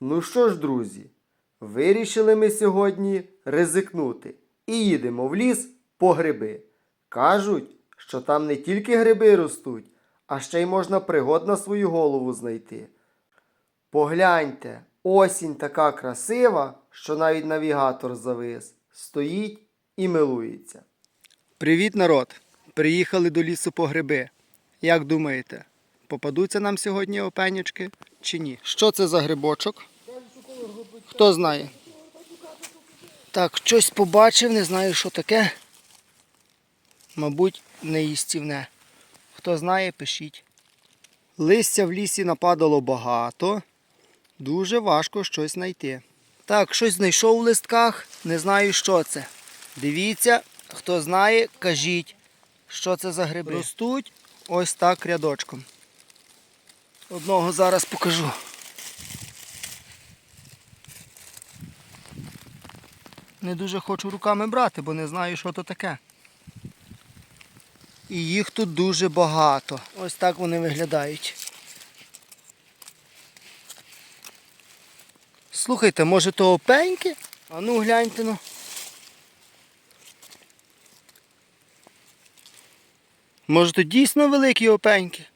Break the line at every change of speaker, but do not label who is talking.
Ну що ж, друзі, вирішили ми сьогодні ризикнути і їдемо в ліс по гриби. Кажуть, що там не тільки гриби ростуть, а ще й можна пригод на свою голову знайти. Погляньте, осінь така красива, що навіть навігатор завис, стоїть і милується. Привіт, народ! Приїхали до лісу по гриби. Як думаєте, попадуться нам сьогодні опенючки чи ні? Що це за грибочок? Хто знає? Так, щось побачив, не знаю, що таке. Мабуть, неїстівне. Хто знає, пишіть. Листя в лісі нападало багато. Дуже важко щось знайти. Так, щось знайшов у листках, не знаю, що це. Дивіться, хто знає, кажіть, що це за гриби. Ростуть ось так рядочком. Одного зараз покажу. Не дуже хочу руками брати, бо не знаю, що то таке. І їх тут дуже багато. Ось так вони виглядають. Слухайте, може то опеньки? А ну гляньте ну. Може то дійсно великі опеньки?